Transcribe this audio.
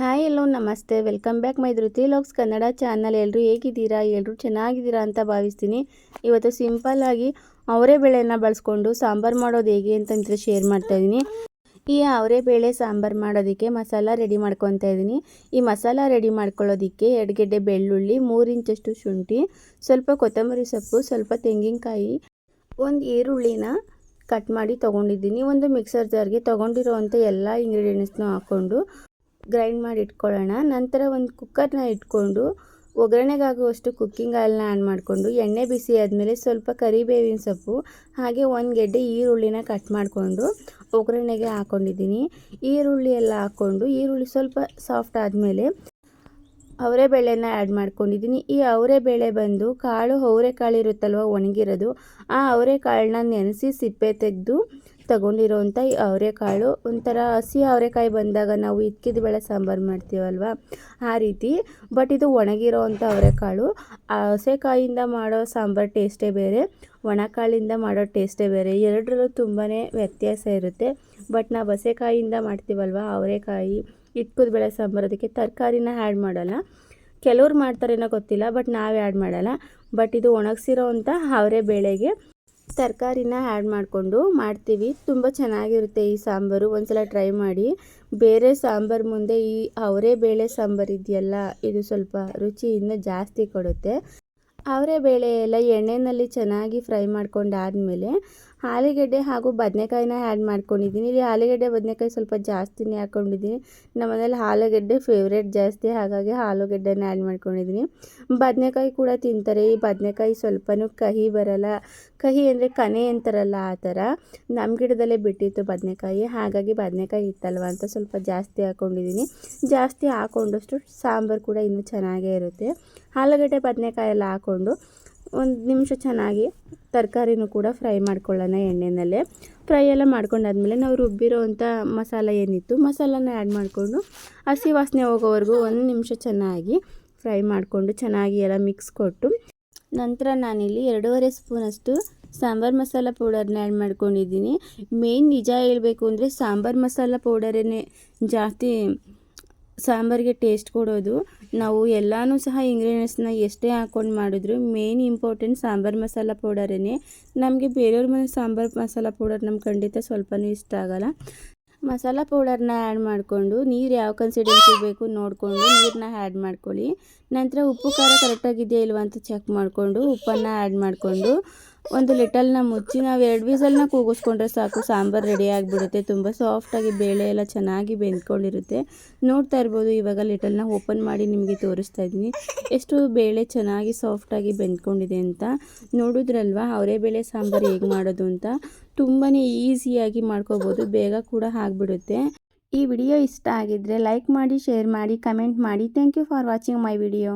Hi ಎಲ್ಲೋ ನಮಸ್ತೆ. Welcome back my Dhriti logs Kannada channel. ಎಲ್ಲರೂ ಹೇಗಿದ್ದೀರಾ? ಎಲ್ಲರೂ ಚೆನ್ನಾಗಿದ್ದೀರಾ ಅಂತ ಭಾವಿಸ್ತೀನಿ. ಇವತ್ತು ಸಿಂಪಲ್ಲಾಗಿ ಅವರೇ ಬೇಳೆನ ಬಳಸ್ಕೊಂಡು ಸಾಂಬಾರು ಮಾಡೋದು ಹೇಗೆ ಅಂತಂದ್ರೆ ಶೇರ್ ಮಾಡ್ತಾ ಇದ್ದೀನಿ. ಈ ಅವರೇ ಬೇಳೆ ಸಾಂಬಾರು ಮಾಡೋದಕ್ಕೆ ಮಸಾಲ ರೆಡಿ ಮಾಡ್ಕೊತಾ ಇದ್ದೀನಿ. ಈ ಮಸಾಲ ರೆಡಿ ಮಾಡ್ಕೊಳ್ಳೋದಕ್ಕೆ ಎರಡು ಬೆಳ್ಳುಳ್ಳಿ ಮೂರು ಇಂಚಷ್ಟು ಶುಂಠಿ, ಸ್ವಲ್ಪ ಕೊತ್ತಂಬರಿ ಸೊಪ್ಪು, ಸ್ವಲ್ಪ ತೆಂಗಿನಕಾಯಿ, ಒಂದು ಈರುಳ್ಳಿನ ಕಟ್ ಮಾಡಿ ತೊಗೊಂಡಿದ್ದೀನಿ. ಒಂದು ಮಿಕ್ಸರ್ ಜಾರ್ಗೆ ತೊಗೊಂಡಿರೋವಂಥ ಎಲ್ಲ ಇಂಗ್ರೀಡಿಯೆಂಟ್ಸ್ನೂ ಹಾಕ್ಕೊಂಡು ಗ್ರೈಂಡ್ ಮಾಡಿ ಇಟ್ಕೊಳ್ಳೋಣ. ನಂತರ ಒಂದು ಕುಕ್ಕರ್ನ ಇಟ್ಕೊಂಡು ಒಗ್ಗರಣೆಗಾಗುವಷ್ಟು ಕುಕ್ಕಿಂಗ್ ಆಯಿಲ್ನ ಆ್ಯಡ್ ಮಾಡಿಕೊಂಡು ಎಣ್ಣೆ ಬಿಸಿ ಆದಮೇಲೆ ಸ್ವಲ್ಪ ಕರಿಬೇವಿನ ಸೊಪ್ಪು, ಹಾಗೆ ಒಂದು ಗೆಡ್ಡೆ ಈರುಳ್ಳಿನ ಕಟ್ ಮಾಡಿಕೊಂಡು ಒಗ್ಗರಣೆಗೆ ಹಾಕ್ಕೊಂಡಿದ್ದೀನಿ ಈರುಳ್ಳಿ ಎಲ್ಲ ಹಾಕ್ಕೊಂಡು ಈರುಳ್ಳಿ ಸ್ವಲ್ಪ ಸಾಫ್ಟ್ ಆದಮೇಲೆ ಅವರೆ ಬೇಳೆನ ಆ್ಯಡ್ ಮಾಡ್ಕೊಂಡಿದ್ದೀನಿ. ಈ ಅವರೆ ಬೇಳೆ ಬಂದು ಕಾಳು ಅವರೆಕಾಳು ಇರುತ್ತಲ್ವ, ಒಣಗಿರೋದು, ಆ ಅವರೆಕಾಳನ್ನ ನೆನೆಸಿ ಸಿಪ್ಪೆ ತೆಗೆದು ತಗೊಂಡಿರೋವಂಥ ಈ ಅವರೆಕಾಳು. ಒಂಥರ ಹಸಿ ಅವರೆಕಾಯಿ ಬಂದಾಗ ನಾವು ಇದ್ಕಿದ ಬೇಳೆ ಸಾಂಬಾರು ಮಾಡ್ತೀವಲ್ವ? ಆ ರೀತಿ. ಬಟ್ ಇದು ಒಣಗಿರೋ ಅಂಥ ಅವರೆಕಾಳು ಹಸೆಕಾಯಿಂದ ಮಾಡೋ ಸಾಂಬಾರು ಟೇಸ್ಟೇ ಬೇರೆ. ಒಣಕಾಳಿಂದ ಮಾಡೋ ಟೇಸ್ಟೇ ಬೇರೆ. ಎರಡರಲ್ಲೂ ತುಂಬಾ ವ್ಯತ್ಯಾಸ ಇರುತ್ತೆ. ಬಟ್ ನಾವು ಹಸೆಕಾಯಿಂದ ಮಾಡ್ತೀವಲ್ವ ಅವರೆಕಾಯಿ, ಇಟ್ಕದ ಬೇಳೆ ಸಾಂಬಾರು, ಅದಕ್ಕೆ ತರಕಾರಿನ ಆ್ಯಡ್ ಮಾಡೋಲ್ಲ. ಕೆಲವ್ರು ಮಾಡ್ತಾರೇನೋ ಗೊತ್ತಿಲ್ಲ, ಬಟ್ ನಾವು ಆ್ಯಡ್ ಮಾಡೋಲ್ಲ. ಬಟ್ ಇದು ಒಣಗಿಸಿರೋ ಅಂಥ ಅವರೆ ಬೇಳೆಗೆ ತರಕಾರಿನ ಆ್ಯಡ್ ಮಾಡಿಕೊಂಡು ಮಾಡ್ತೀವಿ. ತುಂಬ ಚೆನ್ನಾಗಿರುತ್ತೆ ಈ ಸಾಂಬಾರು. ಒಂದ್ಸಲ ಟ್ರೈ ಮಾಡಿ. ಬೇರೆ ಸಾಂಬಾರು ಮುಂದೆ ಈ ಅವರೇ ಬೇಳೆ ಸಾಂಬಾರು ಇದೆಯಲ್ಲ, ಇದು ಸ್ವಲ್ಪ ರುಚಿ ಇನ್ನೂ ಜಾಸ್ತಿ ಕೊಡುತ್ತೆ. ಅವರೇ ಬೇಳೆ ಎಲ್ಲ ಎಣ್ಣೆಯಲ್ಲಿ ಚೆನ್ನಾಗಿ ಫ್ರೈ ಮಾಡ್ಕೊಂಡಾದಮೇಲೆ ಆಲೂಗೆಡ್ಡೆ ಹಾಗೂ ಬದನೆಕಾಯಿನ ಆ್ಯಡ್ ಮಾಡ್ಕೊಂಡಿದ್ದೀನಿ. ಇಲ್ಲಿ ಆಲೂಗೆಡ್ಡೆ, ಬದನೆಕಾಯಿ ಸ್ವಲ್ಪ ಜಾಸ್ತಿನೇ ಹಾಕ್ಕೊಂಡಿದ್ದೀನಿ ನಮ್ಮ ಮನೇಲಿ ಆಲೂಗೆಡ್ಡೆ ಫೇವ್ರೇಟ್ ಜಾಸ್ತಿ, ಹಾಗಾಗಿ ಆಲೂಗೆಡ್ಡೆನ ಆ್ಯಡ್ ಮಾಡ್ಕೊಂಡಿದ್ದೀನಿ. ಬದನೆಕಾಯಿ ಕೂಡ ತಿಂತಾರೆ. ಈ ಬದನೆಕಾಯಿ ಸ್ವಲ್ಪನೂ ಕಹಿ ಬರಲ್ಲ. ಕಹಿ ಅಂದರೆ ಕನೆ ಅಂತಾರಲ್ಲ ಆ ಥರ. ನಮ್ಮ ಗಿಡದಲ್ಲೇ ಬಿಟ್ಟಿತ್ತು ಬದನೆಕಾಯಿ. ಹಾಗಾಗಿ ಬದನೆಕಾಯಿ ಇತ್ತಲ್ವ ಅಂತ ಸ್ವಲ್ಪ ಜಾಸ್ತಿ ಹಾಕ್ಕೊಂಡಿದ್ದೀನಿ ಜಾಸ್ತಿ ಹಾಕ್ಕೊಂಡಷ್ಟು ಸಾಂಬಾರು ಕೂಡ ಇನ್ನೂ ಚೆನ್ನಾಗೇ ಇರುತ್ತೆ. ಆಲೂಗಡ್ಡೆ, ಬದನೆಕಾಯಿ ಎಲ್ಲ ಹಾಕ್ಕೊಂಡು ಒಂದು ನಿಮಿಷ ಚೆನ್ನಾಗಿ ತರಕಾರಿನೂ ಕೂಡ ಫ್ರೈ ಮಾಡ್ಕೊಳ್ಳೋಣ ಎಣ್ಣೆನಲ್ಲೇ. ಫ್ರೈ ಎಲ್ಲ ಮಾಡ್ಕೊಂಡಾದ್ಮೇಲೆ ನಾವು ರುಬ್ಬಿರೋ ಅಂಥ ಮಸಾಲ ಏನಿತ್ತು, ಮಸಾಲನ ಆ್ಯಡ್ ಮಾಡಿಕೊಂಡು ಹಸಿ ವಾಸನೆ ಹೋಗೋವರೆಗೂ ಒಂದು ನಿಮಿಷ ಚೆನ್ನಾಗಿ ಫ್ರೈ ಮಾಡಿಕೊಂಡು ಚೆನ್ನಾಗಿ ಎಲ್ಲ ಮಿಕ್ಸ್ ಕೊಟ್ಟು ನಂತರ ನಾನಿಲ್ಲಿ ಎರಡೂವರೆ ಸ್ಪೂನಷ್ಟು ಸಾಂಬಾರು ಮಸಾಲ ಪೌಡರ್ನ ಆ್ಯಡ್ ಮಾಡ್ಕೊಂಡಿದ್ದೀನಿ. ಮೇಯ್ನ್ ನಿಜ ಹೇಳಬೇಕು ಅಂದರೆ ಸಾಂಬಾರು ಮಸಾಲ ಪೌಡರೇ ಜಾಸ್ತಿ ಸಾಂಬಾರಿಗೆ ಟೇಸ್ಟ್ ಕೊಡೋದು. ನಾವು ಎಲ್ಲನೂ ಸಹ ಇಂಗ್ರೀಡಿಯೆಂಟ್ಸ್ನ ಎಷ್ಟೇ ಹಾಕ್ಕೊಂಡು ಮಾಡಿದ್ರು ಮೇನ್ ಇಂಪಾರ್ಟೆಂಟ್ ಸಾಂಬಾರು ಮಸಾಲ ಪೌಡರೇ ನಮಗೆ ಬೇರೆಯವ್ರ ಮನೆ ಸಾಂಬಾರು ಮಸಾಲ ಪೌಡರ್ ನಮ್ಗೆ ಖಂಡಿತ ಸ್ವಲ್ಪನೂ ಇಷ್ಟ ಆಗಲ್ಲ. ಮಸಾಲ ಪೌಡರ್ನ ಆ್ಯಡ್ ಮಾಡಿಕೊಂಡು ನೀರು ಯಾವ ಕನ್ಸಿಡೆನ್ಸಿ ಬೇಕು ನೋಡಿಕೊಂಡು ನೀರನ್ನ ಆ್ಯಡ್ ಮಾಡ್ಕೊಳ್ಳಿ. ನಂತರ ಉಪ್ಪು ಖಾರ ಕರೆಕ್ಟಾಗಿದೆಯಾ ಇಲ್ವಾ ಅಂತ ಚೆಕ್ ಮಾಡಿಕೊಂಡು ಉಪ್ಪನ್ನು ಆ್ಯಡ್ ಮಾಡಿಕೊಂಡು ಒಂದು ಲಿಟಲ್ನ ಮುಚ್ಚಿ ನಾವು ಎರಡು ವೀಸಲ್ನ ಕೂಗಿಸ್ಕೊಂಡ್ರೆ ಸಾಕು. ಸಾಂಬಾರು ರೆಡಿ ಆಗಿಬಿಡುತ್ತೆ. ತುಂಬ ಸಾಫ್ಟಾಗಿ ಬೇಳೆ ಎಲ್ಲ ಚೆನ್ನಾಗಿ ಬೆಂದ್ಕೊಂಡಿರುತ್ತೆ. ನೋಡ್ತಾ ಇರ್ಬೋದು, ಇವಾಗ ಲಿಟಲ್ನ ಓಪನ್ ಮಾಡಿ ನಿಮಗೆ ತೋರಿಸ್ತಾ ಇದ್ದೀನಿ. ಎಷ್ಟು ಬೇಳೆ ಚೆನ್ನಾಗಿ ಸಾಫ್ಟಾಗಿ ಬೆಂದ್ಕೊಂಡಿದೆ ಅಂತ ನೋಡಿದ್ರಲ್ವ? ಅವರೇ ಬೇಳೆ ಸಾಂಬಾರು ಹೇಗೆ ಮಾಡೋದು ಅಂತ ತುಂಬಾ ಈಸಿಯಾಗಿ ಮಾಡ್ಕೋಬೋದು. ಬೇಗ ಕೂಡ ಆಗಿಬಿಡುತ್ತೆ. ಈ ವಿಡಿಯೋ ಇಷ್ಟ ಆಗಿದ್ದರೆ ಲೈಕ್ ಮಾಡಿ ಶೇರ್ ಮಾಡಿ ಕಮೆಂಟ್ ಮಾಡಿ. Thank you for watching my video